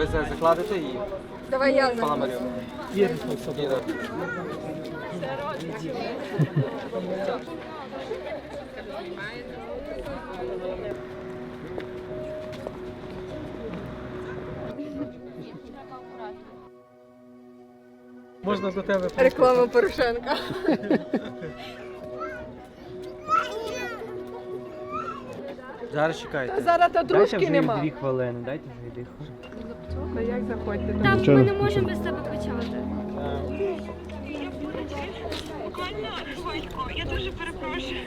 Ви це закладете і Давай я пана Марію. Іра. Можна до тебе реклама Порошенка. Зараз чекайте. Зараз то дружки нема. дві хвилини, дайте вже віддиху. Та як заходьте? Там ми не можемо без тебе почати. Буквально я дуже перепрошую.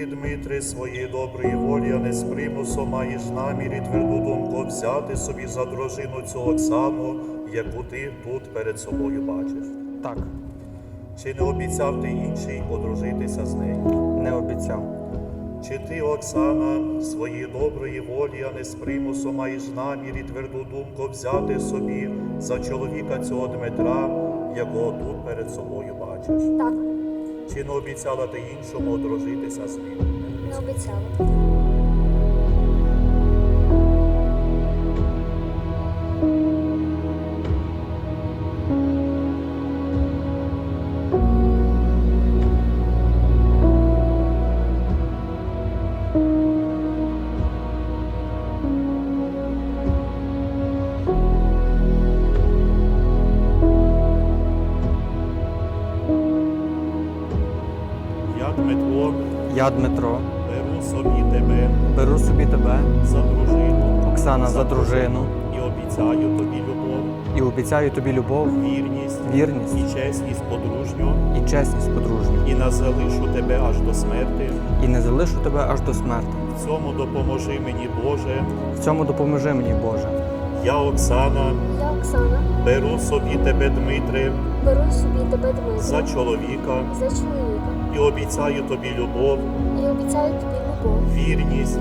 Ти, Дмитре, своєї доброї волі, а не з примусу маєш намір і тверду думку взяти собі за дружину цю Оксану, яку ти тут перед собою бачиш? Так, Чи не обіцяв ти інший одружитися з нею? не обіцяв. Чи ти, Оксана, своєї доброї волі, а не з примусу маєш намір і тверду думку взяти собі за чоловіка цього Дмитра, якого тут перед собою бачиш? Так, Чи не обіцяла ти іншому одружитися з ним? не обіцяла. Я Дмитро, беру собі тебе. беру собі тебе, за дружину. Оксана, за дружину. І обіцяю тобі любов, і обіцяю тобі любов, вірність. Вірність. І чесність подружню, і чесність подружню. і не залишу тебе аж до смерти. І не залишу тебе аж до смерти. В цьому допоможи мені, Боже. В цьому допоможи мені, Боже. Я, Оксана, Я Оксана, беру собі тебе, Дмитре, беру собі тебе Дмитро за чоловіка за чоловіка і обіцяю тобі любов, і обіцяю тобі любов, вірність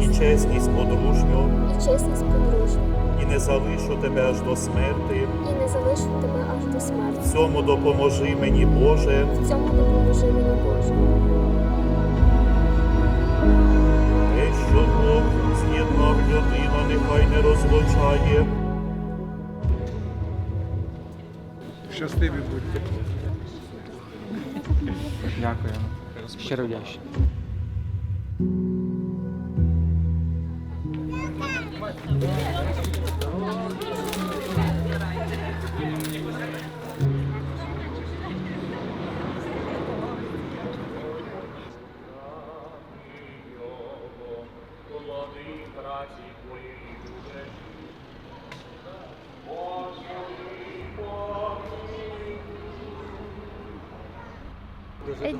і чесність подружню, і чесність подружню, і не залишу тебе аж до смерти. і не залишу тебе аж до смерті. В цьому допоможи мені, Боже. В цьому допоможи мені Боже. Те, що Бог з'єднав людина, нехай не розлучає. Щасливі будьте. Дякую. Щиро вдячний.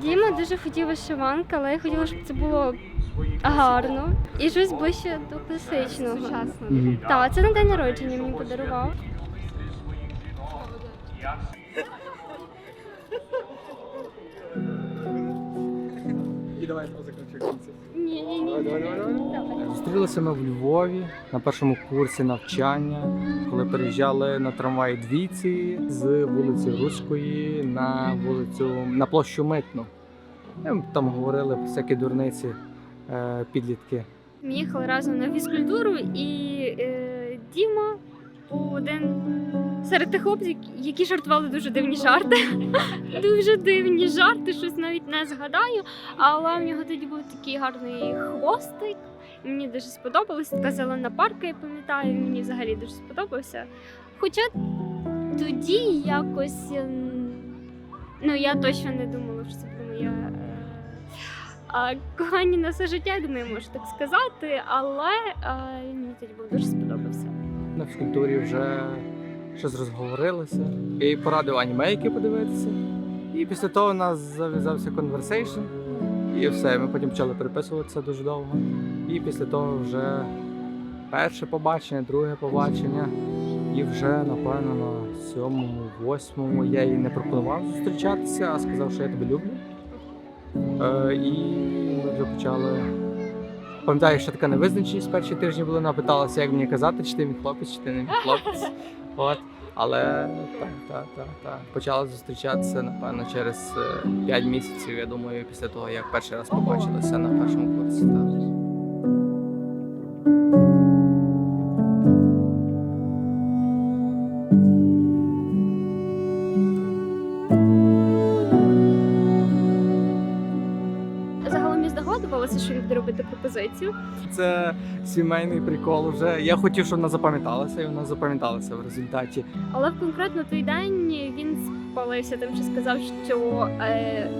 Діма дуже хотів вишиванки, але я хотіла, щоб це було гарно і щось ближче до класичного. Сучасного. Так, це на день народження мені подарував. Зустрілися ми в Львові на першому курсі навчання, коли переїжджали на трамваї двійці з вулиці Руської на вулицю на площу Митну. Там говорили всякі дурниці е, підлітки. Ми їхали разом на фізкультуру, і е, Діма був один серед тих хлопців, які жартували дуже дивні жарти. дуже дивні жарти, щось навіть не згадаю. Але в нього тоді був такий гарний хвостик. Мені дуже сподобалось. Така зелена парка, я пам'ятаю, мені взагалі дуже сподобався. Хоча тоді якось ем, ну я точно не думала, що це про моє. е, кохання на все життя, я думаю, можу так сказати, але е, мені тоді був дуже сподобався. На фізкультурі вже щось розговорилися. Я їй порадив анімейки подивитися. І після того у нас зав'язався конверсейшн, і все. Ми потім почали переписуватися дуже довго. І після того вже перше побачення, друге побачення. І вже, напевно, на сьомому, восьмому я їй не пропонував зустрічатися, а сказав, що я тебе люблю. Е, і ми вже почали. Пам'ятаю, що така невизначеність перші тижні були, вона питалася, як мені казати, чи ти мій хлопець, чи ти не мій хлопець. От. Але так, так, так, так. Почала зустрічатися, напевно, через 5 місяців, я думаю, після того, як перший раз побачилися на першому курсі. Так. Робити. Це сімейний прикол вже. Я хотів, щоб вона запам'яталася, і вона запам'яталася в результаті. Але конкретно той день він спалився тим, що сказав, що е,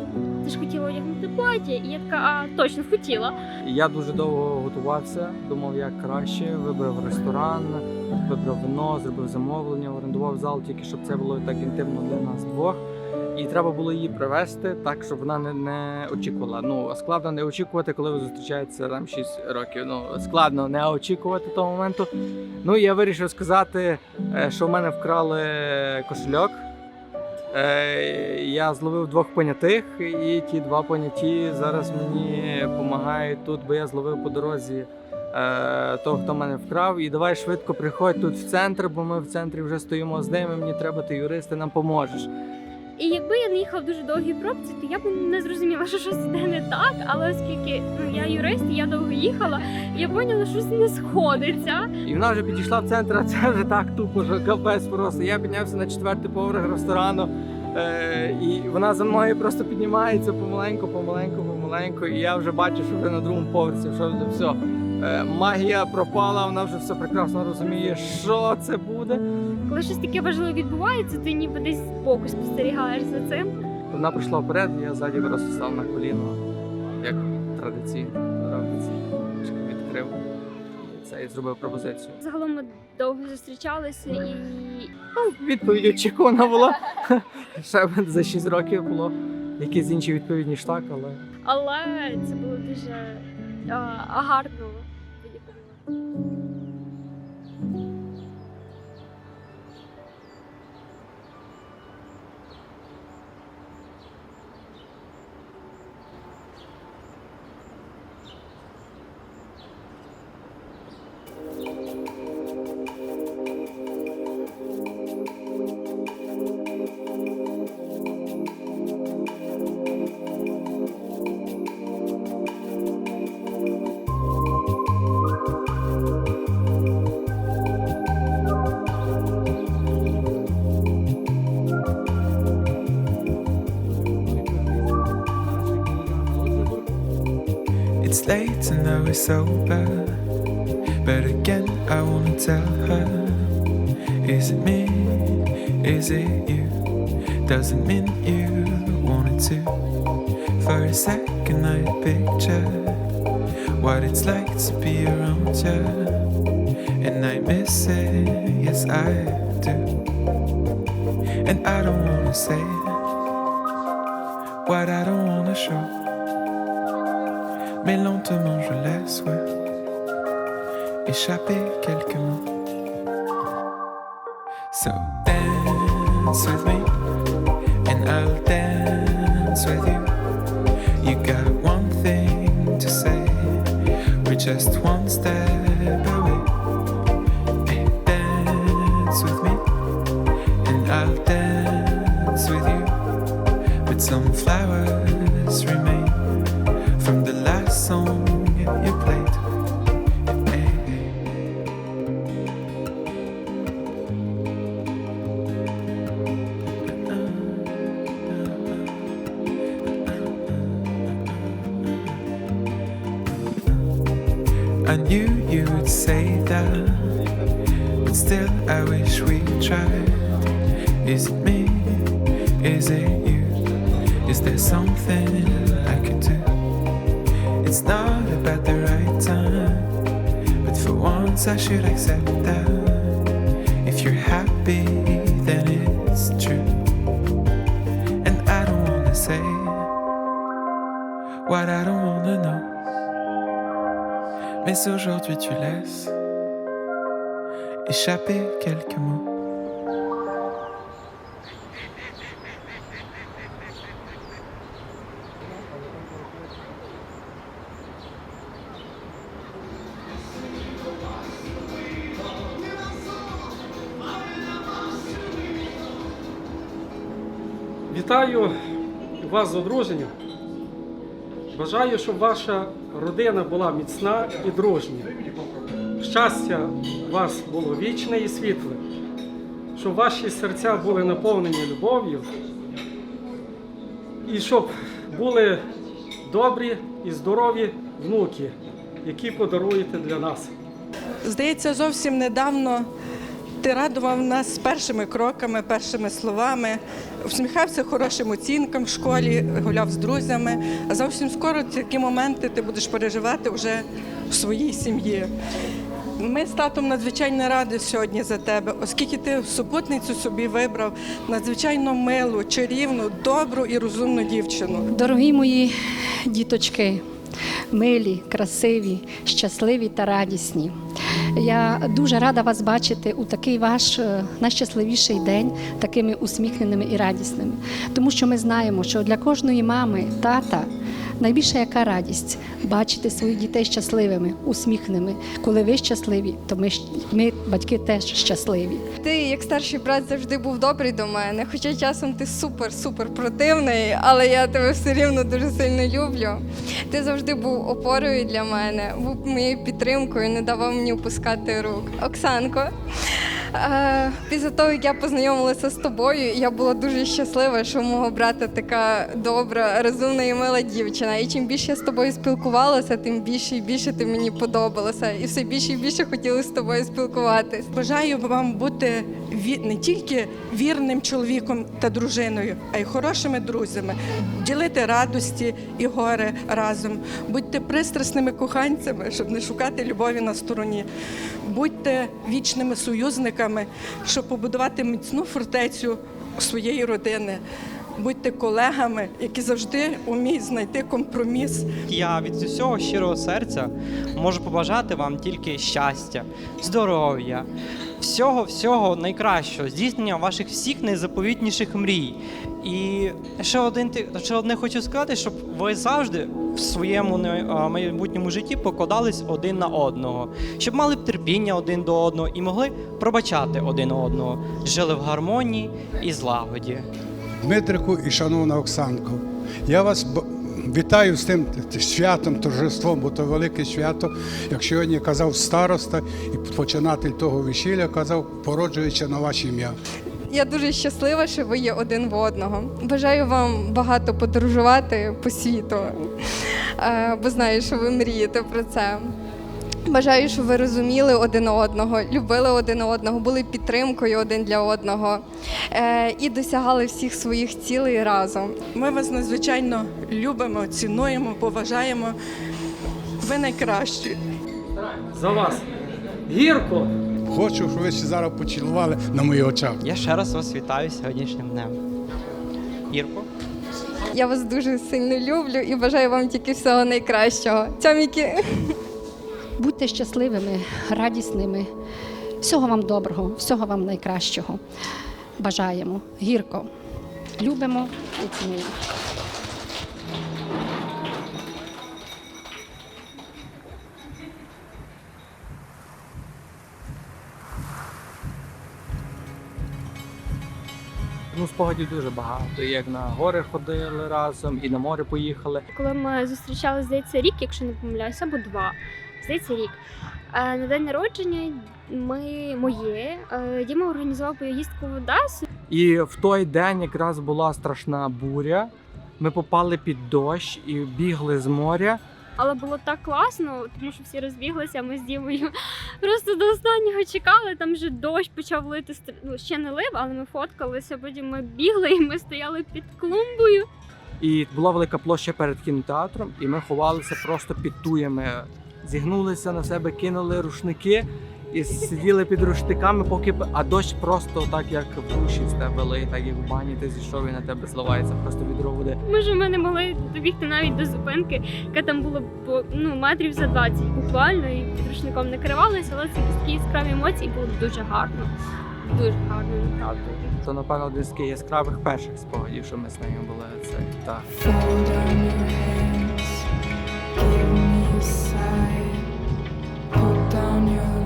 ти ж хотіла одягнути плаття, і я така, а точно хотіла. Я дуже довго готувався, думав, як краще. Вибрав ресторан, вибрав вино, зробив замовлення, орендував зал, тільки щоб це було так інтимно для нас двох. І треба було її привезти так, щоб вона не, не очікувала. Ну складно не очікувати, коли ви зустрічаєтеся там 6 років. Ну складно не очікувати того моменту. Ну я вирішив сказати, е, що в мене вкрали кошельок. Е, Я зловив двох понятих, і ті два поняті зараз мені допомагають тут, бо я зловив по дорозі е, того, хто мене вкрав. І давай швидко приходь тут в центр, бо ми в центрі вже стоїмо з ними. Мені треба, ти юрист, ти нам поможеш. І якби я не їхала в дуже довгій пробці, то я б не зрозуміла, що щось іде не так. Але оскільки ну я юрист, і я довго їхала, я поняла, що щось не сходиться. І вона вже підійшла в центр, а це вже так тупо, що капець просто. Я піднявся на четвертий поверх ресторану, е, і вона за мною просто піднімається помаленьку, помаленьку, помаленьку. І я вже бачу, що вже на другому поверсі, що вже все. Е, магія пропала, вона вже все прекрасно розуміє, що це буде. Коли щось таке важливе відбувається, ти ніби десь збоку спостерігаєш за цим. Вона прийшла вперед, я ззаді просто став на коліно, як традиційно. Відкрив це і зробив пропозицію. Загалом ми довго зустрічалися і Ну, відповідь очікувана була. Ще за 6 років було якісь інші відповідні ніж так, але але це було дуже а, гарно. Thank you. Late and now we're sober. But again, I wanna tell her Is it me? Is it you? Doesn't mean you wanted to. For a second, I picture what it's like to be around you. And I miss it, yes, I do. And I don't wanna say what I don't wanna show. Mais lentement je laisse, ouais, échapper quelques mots. So dance with me, and I'll dance with you. You got one thing to say, we're just one step away. Dance with me, and I'll dance with you. But some flowers remain song you played. should accept that. If you're happy, then it's true. And I don't wanna say what I don't wanna know. Mais aujourd'hui, tu laisses échapper quelques mots. Вітаю вас з одруженням. Бажаю, щоб ваша родина була міцна і дружня. Щастя вас було вічне і світле, щоб ваші серця були наповнені любов'ю, і щоб були добрі і здорові внуки, які подаруєте для нас. Здається, зовсім недавно ти радував нас першими кроками, першими словами, всміхався хорошим оцінкам в школі, гуляв з друзями. А зовсім скоро такі моменти ти будеш переживати вже в своїй сім'ї. Ми з татом надзвичайно раді сьогодні за тебе, оскільки ти супутницю собі вибрав надзвичайно милу, чарівну, добру і розумну дівчину. Дорогі мої діточки, милі, красиві, щасливі та радісні. Я дуже рада вас бачити у такий ваш е, найщасливіший день, такими усміхненими і радісними. Тому що ми знаємо, що для кожної мами, тата найбільша яка радість бачити своїх дітей щасливими, усміхненими. Коли ви щасливі, то ми, ми батьки теж щасливі. Ти, як старший брат, завжди був добрий до мене. Хоча часом ти супер-супер противний, але я тебе все рівно дуже сильно люблю. Ти завжди був опорою для мене, був моєю підтримкою, не давав мені опускати рук. Оксанко. Е, після того, як я познайомилася з тобою, я була дуже щаслива, що мого брата така добра, розумна і мила дівчина. І чим більше я з тобою спілкувалася, тим більше і більше ти мені подобалася. І все більше і більше хотіла з тобою спілкуватись. Бажаю вам бути не тільки вірним чоловіком та дружиною, а й хорошими друзями, ділити радості і горе разом. Будьте пристрасними коханцями, щоб не шукати любові на стороні. Будьте вічними союзниками, щоб побудувати міцну фортецю своєї родини. Будьте колегами, які завжди вміють знайти компроміс Я від усього щирого серця можу побажати вам тільки щастя, здоров'я, всього всього найкращого, здійснення ваших всіх найзаповітніших мрій. І ще один ще одне хочу сказати, щоб ви завжди в своєму майбутньому житті покладались один на одного, щоб мали б терпіння один до одного і могли пробачати один одного, жили в гармонії і злагоді. Дмитрику і шановна Оксанко, я вас вітаю з тим святом, торжеством, бо то велике свято. Як сьогодні казав староста і починатель того весілля казав, породжуючи на ваше ім'я. Я дуже щаслива, що ви є один в одного. Бажаю вам багато подорожувати по світу, е, бо знаю, що ви мрієте про це. Бажаю, щоб ви розуміли один одного, любили один одного, були підтримкою один для одного е, і досягали всіх своїх цілей разом. Ми вас надзвичайно любимо, цінуємо, поважаємо. Ви найкращі. За вас. Гірко! Хочу, щоб ви ще зараз поцілували на моїх очах. Я ще раз вас вітаю з сьогоднішнім днем. Ірко? Я вас дуже сильно люблю і бажаю вам тільки всього найкращого. Цьоміки! Будьте щасливими, радісними. Всього вам доброго, всього вам найкращого. Бажаємо гірко. Любимо і цінуємо. Ну, спогадів дуже багато. Як на гори ходили разом, і на море поїхали. Коли ми зустрічали, здається, рік, якщо не помиляюся, або два. Здається, рік. Е, На день народження ми моє е, Діма організував поїздку в Одесу. І в той день якраз була страшна буря. Ми попали під дощ і бігли з моря. Але було так класно, тому що всі розбіглися. Ми з дівою просто до останнього чекали. Там вже дощ почав лити. Ну, ще не лив, але ми фоткалися. Потім ми бігли і ми стояли під клумбою. І була велика площа перед кінотеатром, і ми ховалися просто під туями. Зігнулися на себе, кинули рушники І сиділи під руштиками, поки а дощ просто так, як в душі з тебе лиє, так як в бані ти зійшов і на тебе зливається просто відро води. Ми ж ми не могли добігти навіть до зупинки, яка там було по ну метрів за 20 буквально, і під рушником накривалися, але це такі яскраві емоції було дуже гарно. Дуже гарно, направду. То напевно один з яскравих перших спогадів, що ми з нею були. Це так. Soak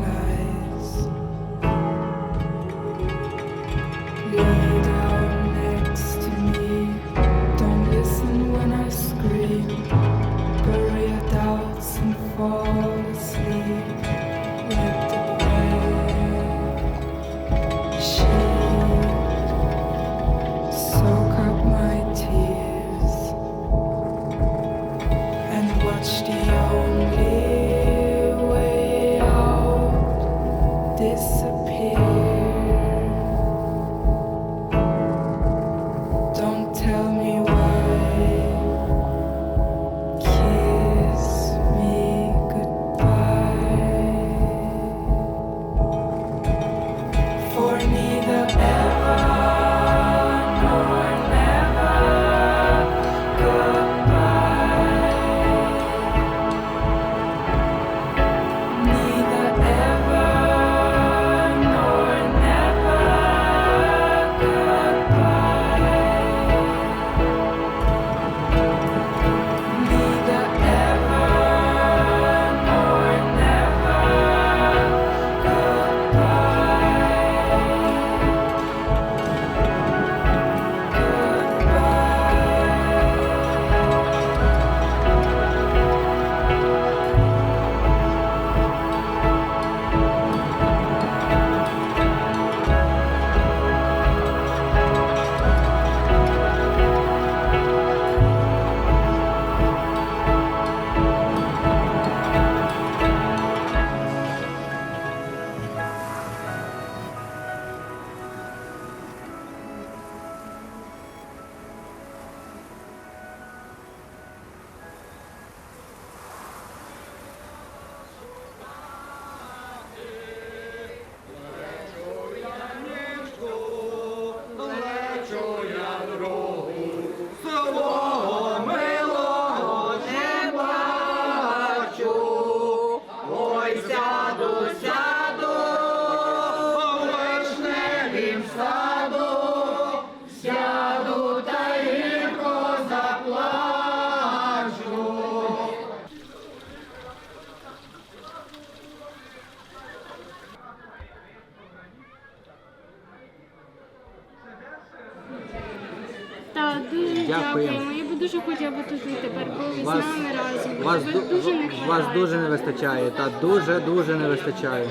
дуже Дякуємо. Я би дуже хотіла би тут і тепер були з Вас- нами разом. Вас, Ви ду- дуже не вас дуже не вистачає, та дуже дуже не вистачає.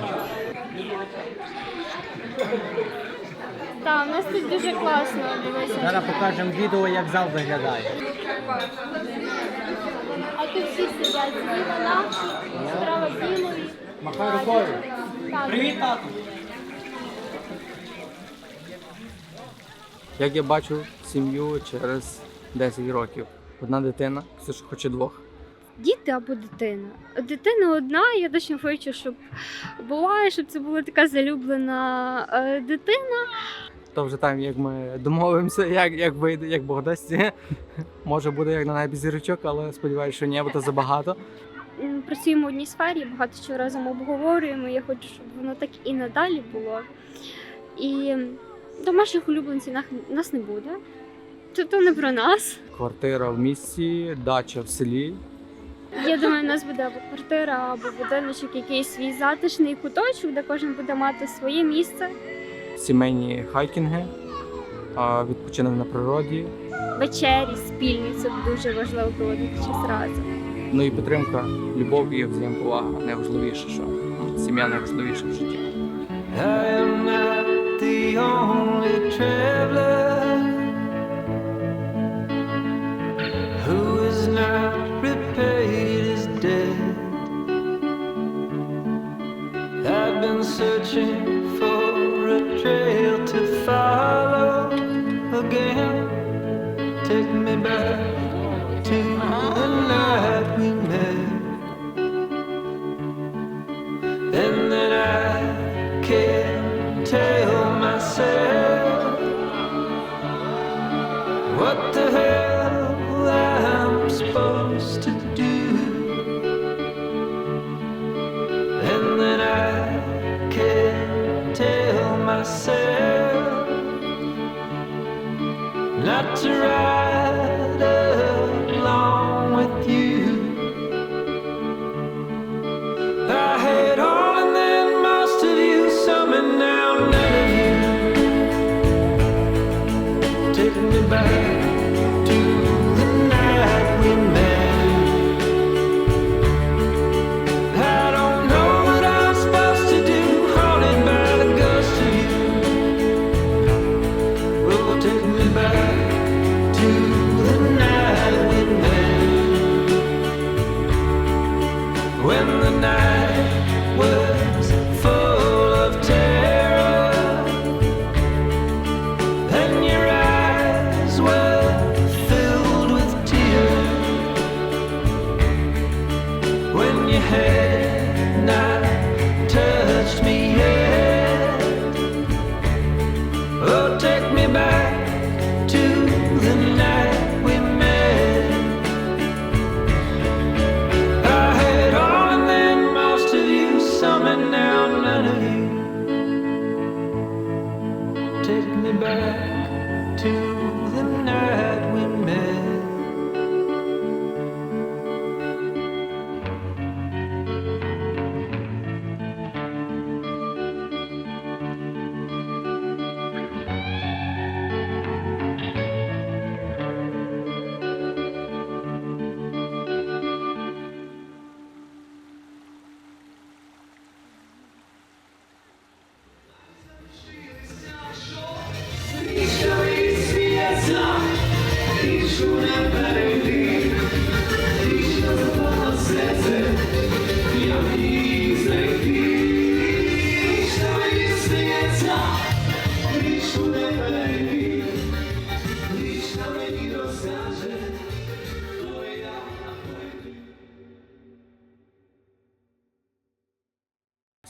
Так, у нас тут дуже класно дивися. Зараз покажемо відео, як зал виглядає. А тут всі сидять зліва наші, справа Дімові. Махай рукою. Привіт, тату! Як я бачу сім'ю через 10 років. Одна дитина, все ж хоче двох. Діти або дитина. Дитина одна, я точно хочу, щоб була, щоб це була така залюблена е, дитина. То вже там, як ми домовимося, як, як вийде, як Бог дасть. Може буде як на небі зірочок, але сподіваюся, що ні, бо то забагато. Працюємо в одній сфері, багато чого разом обговорюємо. Я хочу, щоб воно так і надалі було. І домашніх улюбленців нас не буде. Це то не про нас. Квартира в місті, дача в селі. Я думаю, у нас буде або квартира, або будиночок, якийсь свій затишний куточок, де кожен буде мати своє місце. сімейні хайкінги, відпочинок на природі, Вечері спільні, це дуже важливо проводити час разом. ну і підтримка, любов і взаємоповага найважливіше, що ну, сім'я найважливіша в житті. I am not the only traveler back to the night we met, and that I can't tell myself what the hell I'm supposed to do, and that I can't tell myself not to.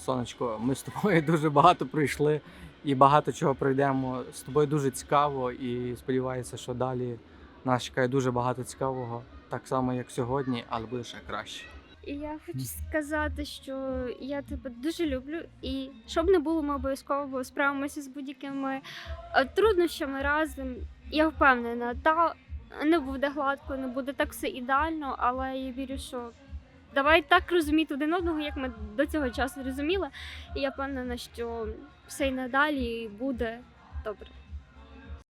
Сонечко, ми з тобою дуже багато пройшли і багато чого пройдемо. З тобою дуже цікаво і сподіваюся, що далі нас чекає дуже багато цікавого, так само як сьогодні, але буде ще краще. І я хочу сказати, що я тебе дуже люблю, і щоб не було, ми обов'язково справимося з будь-якими е, труднощами разом. Я впевнена, та не буде гладко, не буде так все ідеально, але я вірю, що давай так розуміти один одного, як ми до цього часу розуміли. І я впевнена, що все й надалі буде добре.